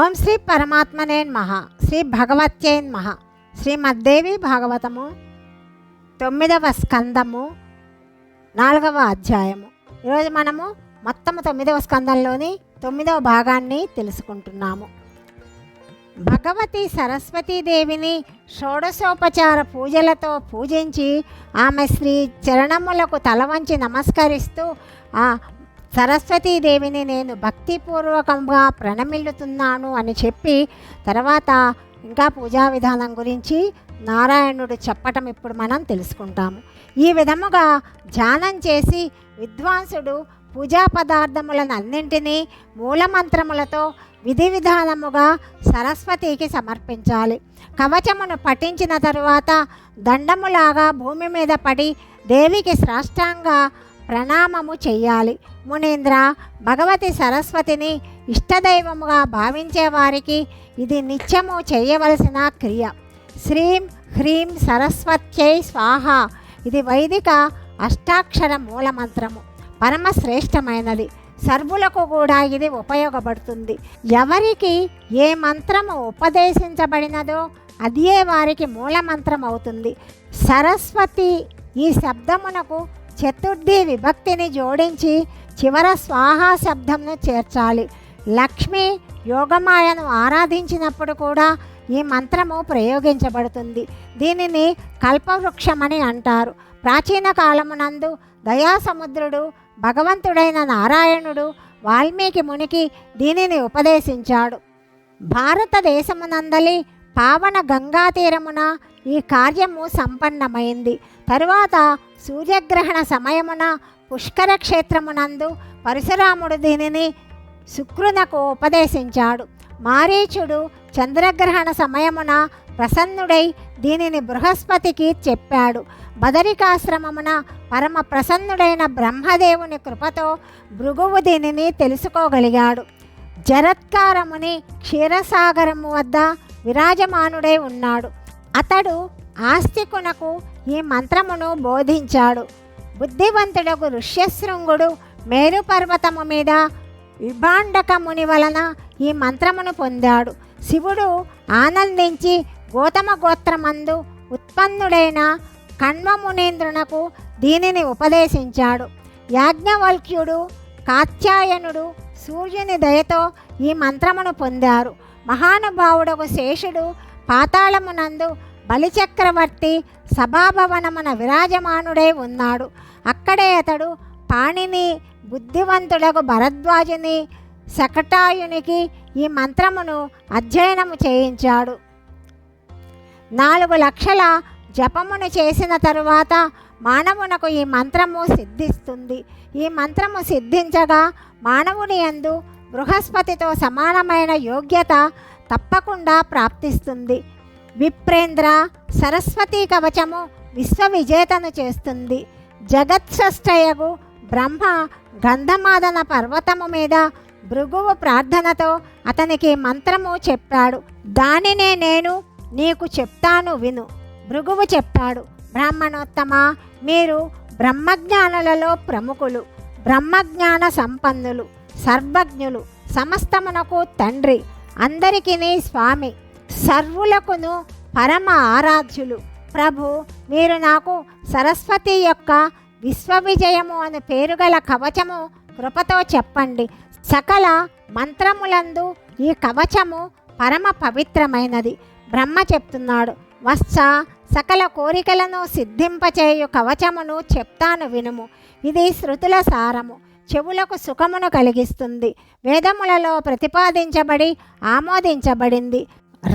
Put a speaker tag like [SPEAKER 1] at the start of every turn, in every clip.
[SPEAKER 1] ఓం శ్రీ పరమాత్మనేన్ మహా శ్రీ భగవత్యేన్ మహా శ్రీమద్దేవి భాగవతము తొమ్మిదవ స్కందము నాలుగవ అధ్యాయము. ఈరోజు మనము మొత్తము తొమ్మిదవ స్కందంలోని తొమ్మిదవ భాగాన్ని తెలుసుకుంటున్నాము. భగవతి సరస్వతీదేవిని షోడశోపచార పూజలతో పూజించి ఆమె శ్రీ చరణములకు తల వంచి నమస్కరిస్తూ ఆ సరస్వతీదేవిని నేను భక్తిపూర్వకంగా ప్రణమిల్లుతున్నాను అని చెప్పి తర్వాత ఇంకా పూజా విధానం గురించి నారాయణుడు చెప్పటం ఇప్పుడు మనం తెలుసుకుంటాము ఈ విధముగా ధ్యానం చేసి విద్వాంసుడు పూజా పదార్థములను అన్నింటినీ మూలమంత్రములతో విధి విధానముగా సరస్వతికి సమర్పించాలి. కవచమును పఠించిన తరువాత దండములాగా భూమి మీద పడి దేవికి శ్రాష్టంగా ప్రణామము చెయ్యాలి. మునీంద్ర భగవతి సరస్వతిని ఇష్టదైవముగా భావించే వారికి ఇది నిత్యము చేయవలసిన క్రియ. శ్రీం హ్రీం సరస్వత్యై స్వాహ. ఇది వైదిక అష్టాక్షర మూలమంత్రము. పరమశ్రేష్టమైనది. సర్వులకు కూడా ఇది ఉపయోగపడుతుంది. ఎవరికి ఏ మంత్రము ఉపదేశించబడినదో అదే వారికి మూలమంత్రం అవుతుంది సరస్వతి ఈ శబ్దమునకు చతుర్థి విభక్తిని జోడించి చివర స్వాహా శబ్దంను చేర్చాలి. లక్ష్మి యోగమాయను ఆరాధించినప్పుడు కూడా ఈ మంత్రము ప్రయోగించబడుతుంది. దీనిని కల్పవృక్షమని అంటారు. ప్రాచీన కాలమునందు దయాసముద్రుడు భగవంతుడైన నారాయణుడు వాల్మీకి మునికి దీనిని ఉపదేశించాడు. భారతదేశమునందలి పావన గంగా తీరమున ఈ కార్యము సంపన్నమైంది. తరువాత సూర్యగ్రహణ సమయమున పుష్కర క్షేత్రమునందు పరశురాముడు దీనిని శుక్రునకు ఉపదేశించాడు. మారీచుడు చంద్రగ్రహణ సమయమున ప్రసన్నుడై దీనిని బృహస్పతికి చెప్పాడు. బదరికాశ్రమమున పరమ ప్రసన్నుడైన బ్రహ్మదేవుని కృపతో భృగువు దీనిని తెలుసుకోగలిగాడు. జరత్కారముని క్షీరసాగరము వద్ద విరాజమానుడై ఉన్నాడు. అతడు ఆస్తికునకు ఈ మంత్రమును బోధించాడు. బుద్ధివంతుడకు ఋష్యశృంగుడు మేరుపర్వతము మీద విభాండక ముని వలన ఈ మంత్రమును పొందాడు. శివుడు ఆనందించి గోతమ గోత్రమందు ఉత్పన్నుడైన కణ్వమునేంద్రునకు దీనిని ఉపదేశించాడు. యాజ్ఞవల్క్యుడు కాత్యాయనుడు సూర్యుని దయతో ఈ మంత్రమును పొందారు. మహానుభావుడకు శేషుడు పాతాళమునందు బలిచక్రవర్తి సభాభవనమున విరాజమానుడై ఉన్నాడు. అక్కడే అతడు పాణిని బుద్ధివంతుడకు భరద్వాజుని శకటాయునికి ఈ మంత్రమును అధ్యయనము చేయించాడు. నాలుగు లక్షల జపమును చేసిన తరువాత మానవునకు ఈ మంత్రము సిద్ధిస్తుంది. ఈ మంత్రము సిద్ధించగా మానవుని యందు బృహస్పతితో సమానమైన యోగ్యత తప్పకుండా ప్రాప్తిస్తుంది. విప్రేంద్ర సరస్వతీ కవచము విశ్వవిజేతను చేస్తుంది. జగత్సష్టయగు బ్రహ్మ గంధమాదన పర్వతము మీద భృగువు ప్రార్థనతో అతనికి మంత్రము చెప్పాడు. దానినే నేను నీకు చెప్తాను విను. భృగువు చెప్పాడు. బ్రాహ్మణోత్తమ మీరు బ్రహ్మజ్ఞానులలో ప్రముఖులు. బ్రహ్మజ్ఞాన సంపన్నులు. సర్వజ్ఞులు సమస్తమునకు తండ్రి అందరికీ స్వామి సర్వులకును పరమ ఆరాధ్యులు. ప్రభు మీరు నాకు సరస్వతి యొక్క విశ్వవిజయము పేరు పేరుగల కవచము కృపతో చెప్పండి. సకల మంత్రములందు ఈ కవచము పరమ పవిత్రమైనది. బ్రహ్మ చెప్తున్నాడు వత్స సకల కోరికలను సిద్ధింపచేయు కవచమును చెప్తాను వినుము. ఇది శృతుల సారము. చెవులకు సుఖమును కలిగిస్తుంది. వేదములలో ప్రతిపాదించబడి ఆమోదించబడింది.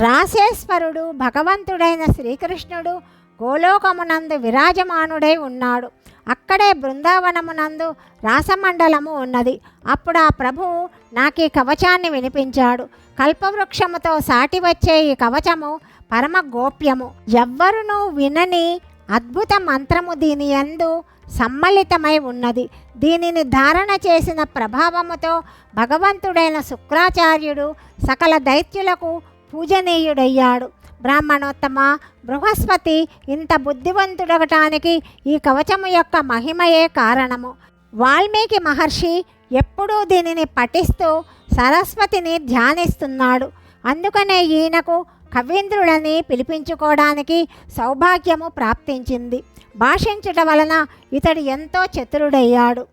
[SPEAKER 1] రాసేశ్వరుడు భగవంతుడైన శ్రీకృష్ణుడు గోలోకమునందు విరాజమానుడై ఉన్నాడు. అక్కడే బృందావనమునందు రాసమండలము ఉన్నది. అప్పుడు ఆ ప్రభువు నాకు ఈ కవచాన్ని వినిపించాడు. కల్పవృక్షముతో సాటి వచ్చే ఈ కవచము పరమ గోప్యము ఎవ్వరునూ వినని అద్భుత మంత్రము దీని యందు సమ్మలితమై ఉన్నది. దీనిని ధారణ చేసిన ప్రభావముతో భగవంతుడైన శుక్రాచార్యుడు సకల దైత్యులకు పూజనీయుడయ్యాడు. బ్రాహ్మణోత్తమ బృహస్పతి ఇంత బుద్ధివంతుడగటానికి ఈ కవచము యొక్క మహిమయే కారణము. వాల్మీకి మహర్షి ఎప్పుడూ దీనిని పఠిస్తూ సరస్వతిని ధ్యానిస్తున్నాడు. అందుకనే ఈయనకు కవీంద్రుడని పిలిపించుకోవడానికి సౌభాగ్యము ప్రాప్తించింది. భాషించుట వలన ఇతడు ఎంతో చతురుడయ్యాడు.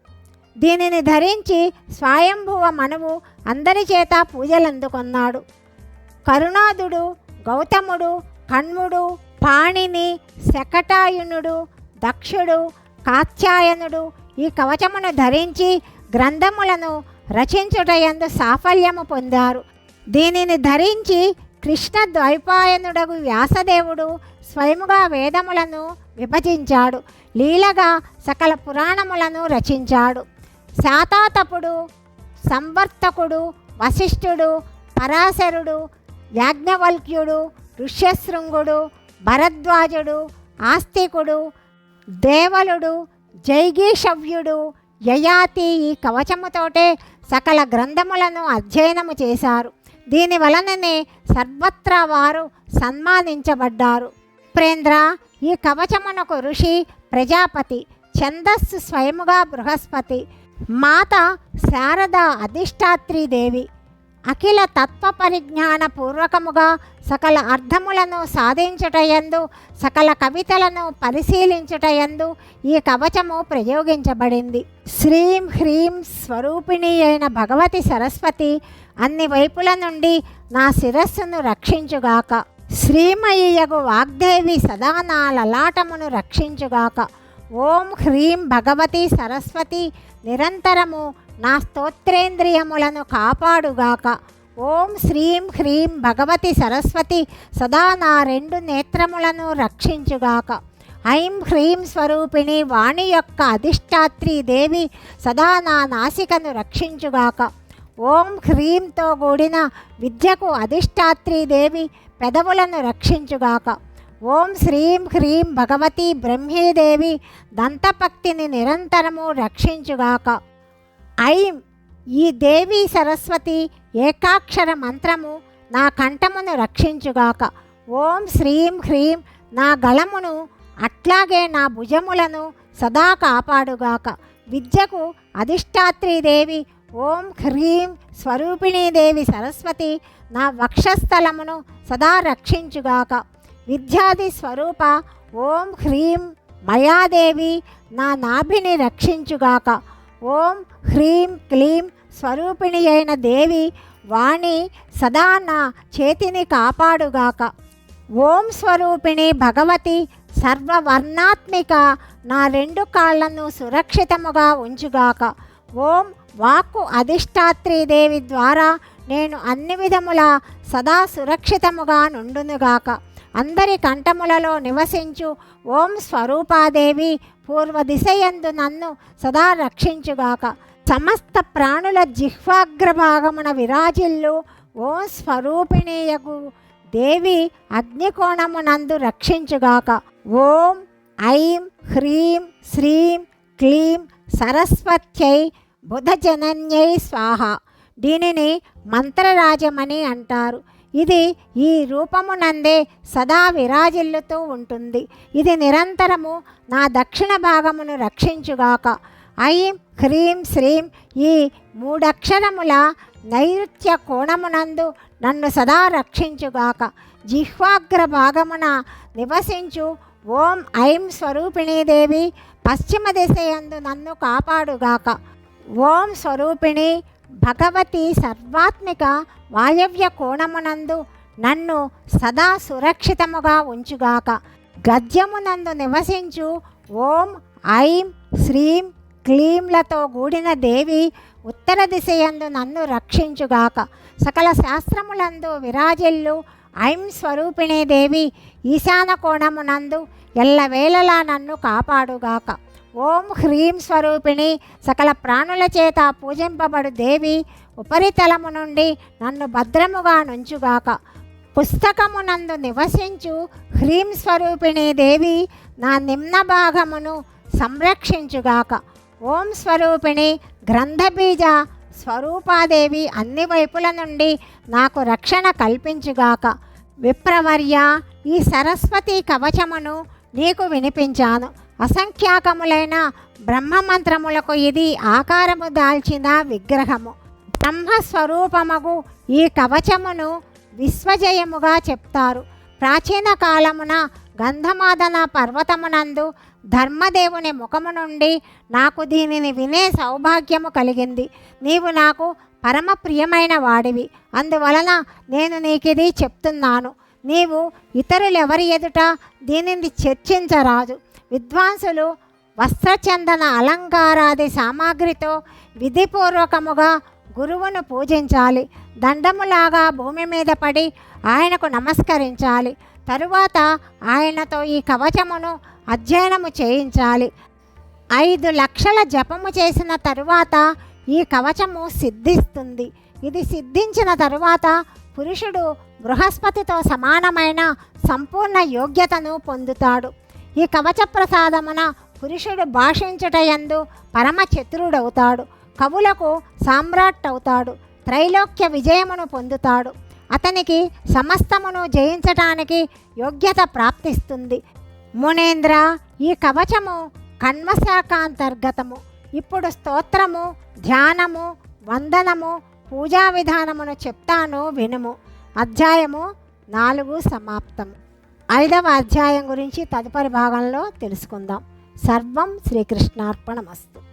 [SPEAKER 1] దీనిని ధరించి స్వయంభువ మనువు అందరి చేత పూజలందుకున్నాడు. కరుణాదుడు గౌతముడు కణ్ముడు పాణిని శకటాయునుడు దక్షుడు కాత్యాయనుడు ఈ కవచమును ధరించి గ్రంథములను రచించుటయందు సాఫల్యము పొందారు. దీనిని ధరించి కృష్ణ ద్వైపాయనుడగు వ్యాసదేవుడు స్వయముగా వేదములను విభజించాడు. లీలగా సకల పురాణములను రచించాడు. శాతాతపుడు సంవర్తకుడు వశిష్ఠుడు పరాశరుడు యాజ్ఞవల్క్యుడు ఋష్యశృంగుడు భరద్వాజుడు ఆస్తికుడు దేవలుడు జైగీషవ్యుడు యయాతి ఈ కవచముతోటే సకల గ్రంథములను అధ్యయనము చేశారు. దీని వలననే సర్వత్రా వారు సన్మానించబడ్డారు. ప్రేంద్ర ఈ కవచమునకు ఋషి ప్రజాపతి ఛందస్సు స్వయముగా బృహస్పతి మాత శారద అధిష్టాత్రీదేవి అఖిల తత్వ పరిజ్ఞాన పూర్వకముగా సకల అర్థములను సాధించుటయందు సకల కవితలను పరిశీలించుటయందు ఈ కవచము ప్రయోగించబడింది. శ్రీం హ్రీం స్వరూపిణి అయిన భగవతి సరస్వతి అన్ని వైపుల నుండి నా శిరస్సును రక్షించుగాక. శ్రీమయ్యగు వాగ్దేవి సదా నా లలాటమును రక్షించుగాక. ఓం హ్రీం భగవతి సరస్వతి నిరంతరము నా స్తోత్రేంద్రియములను కాపాడుగాక. ఓం శ్రీం హ్రీం భగవతి సరస్వతి సదా నా రెండు నేత్రములను రక్షించుగాక. ఐం హ్రీం స్వరూపిణి వాణి యొక్క అధిష్టాత్రి దేవి సదా నా నాసికను రక్షించుగాక. ఓం హ్రీంతో కూడిన విద్యకు అధిష్టాత్రీదేవి పెదవులను రక్షించుగాక. ఓం శ్రీం హ్రీం భగవతి బ్రహ్మీదేవి దంతపక్తిని నిరంతరము రక్షించుగాక. ఐం ఈ దేవి సరస్వతి ఏకాక్షర మంత్రము నా కంఠమును రక్షించుగాక. ఓం శ్రీం హ్రీం నా గళమును అట్లాగే నా భుజములను సదా కాపాడుగాక. విద్యకు అధిష్టాత్రీదేవి ఓం హ్రీం స్వరూపిణీ దేవి సరస్వతి నా వక్షస్థలమును సదా రక్షించుగాక. విద్యాది స్వరూప ఓం హ్రీం మయాదేవి నా నాభిని రక్షించుగాక. ఓం హ్రీం క్లీం స్వరూపిణి అయిన దేవి వాణి సదా నా చేతిని కాపాడుగాక. ఓం స్వరూపిణి భగవతి సర్వవర్ణాత్మిక నా రెండు కాళ్ళను సురక్షితముగా ఉంచుగాక. ఓం వాక్కు అధిష్టాత్రీదేవి ద్వారా నేను అన్ని విధముల సదా సురక్షితముగా నుండునుగాక. అందరి కంఠములలో నివసించు ఓం స్వరూపాదేవి పూర్వ దిశయందు నన్ను సదా రక్షించుగాక. సమస్త ప్రాణుల జిహ్వాగ్రభాగమున విరాజిల్లు ఓం స్వరూపిణీయకు దేవి అగ్నికోణమునందు రక్షించుగాక. ఓం ఐం హ్రీం శ్రీం క్లీం సరస్వత్యై బుధజనన్యై స్వాహ. దీనిని మంత్రరాజమని అంటారు. ఇది ఈ రూపమునందే సదా విరాజిల్లుతూ ఉంటుంది. ఇది నిరంతరము నా దక్షిణ భాగమును రక్షించుగాక. ఐం హ్రీం శ్రీం ఈ మూడక్షరముల నైరుత్య కోణమునందు నన్ను సదా రక్షించుగాక. జిహ్వాగ్ర భాగమున నివసించు ఓం ఐం స్వరూపిణీదేవి పశ్చిమ దిశయందు నన్ను కాపాడుగాక. ఓం స్వరూపిణి భగవతి సర్వాత్మిక వాయవ్య కోణమునందు నన్ను సదా సురక్షితముగా ఉంచుగాక. గద్యమునందు నివసించు ఓం ఐం శ్రీం క్లీంలతో గూడిన దేవి ఉత్తర దిశయందు నన్ను రక్షించుగాక. సకల శాస్త్రములందు విరాజిల్లు ఐం స్వరూపిణీ దేవి ఈశాన కోణమునందు ఎల్లవేళలా నన్ను కాపాడుగాక. ఓం హ్రీం స్వరూపిణి సకల ప్రాణుల చేత పూజింపబడు దేవి ఉపరితలము నుండి నన్ను భద్రముగా నుంచుగాక. పుస్తకమునందు నివసించు హ్రీం స్వరూపిణి దేవి నా నిమ్న భాగమును సంరక్షించుగాక. ఓం స్వరూపిణి గ్రంథబీజ స్వరూపాదేవి అన్ని వైపుల నుండి నాకు రక్షణ కల్పించుగాక. విప్రవర్య ఈ సరస్వతి కవచమును నీకు వినిపించాను. అసంఖ్యాకములైన బ్రహ్మమంత్రములకు ఇది ఆకారము దాల్చిన విగ్రహము. బ్రహ్మస్వరూపముకు ఈ కవచమును విశ్వజయముగా చెప్తారు. ప్రాచీన కాలమున గంధమాదన పర్వతమునందు ధర్మదేవుని ముఖము నుండి నాకు దీనిని వినే సౌభాగ్యము కలిగింది. నీవు నాకు పరమ ప్రియమైన వాడివి. అందువలన నేను నీకిది చెప్తున్నాను. నీవు ఇతరులెవరి ఎదుట దీనిని చర్చించరాదు. విద్వాంసులు వస్త్రచందన అలంకారాది సామాగ్రితో విధిపూర్వకముగా గురువును పూజించాలి. దండములాగా భూమి మీద పడి ఆయనకు నమస్కరించాలి. తరువాత ఆయనతో ఈ కవచమును అధ్యయనము చేయించాలి. ఐదు లక్షల జపము చేసిన తరువాత ఈ కవచము సిద్ధిస్తుంది. ఇది సిద్ధించిన తరువాత పురుషుడు బృహస్పతితో సమానమైన సంపూర్ణ యోగ్యతను పొందుతాడు. ఈ కవచ ప్రసాదమున పురుషుడు భాషించుటయందు పరమ చతురుడవుతాడు కవులకు సామ్రాట్ అవుతాడు త్రైలోక్య విజయమును పొందుతాడు. అతనికి సమస్తమును జయించటానికి యోగ్యత ప్రాప్తిస్తుంది. మునేంద్ర ఈ కవచము కన్వశాఖ అంతర్గతము ఇప్పుడు స్తోత్రము ధ్యానము వందనము పూజా విధానమును చెప్తాను వినుము. అధ్యాయము నాలుగు సమాప్తము. ఐదవ అధ్యాయం గురించి తదుపరి భాగంలో తెలుసుకుందాం. సర్వం శ్రీకృష్ణార్పణమస్తు.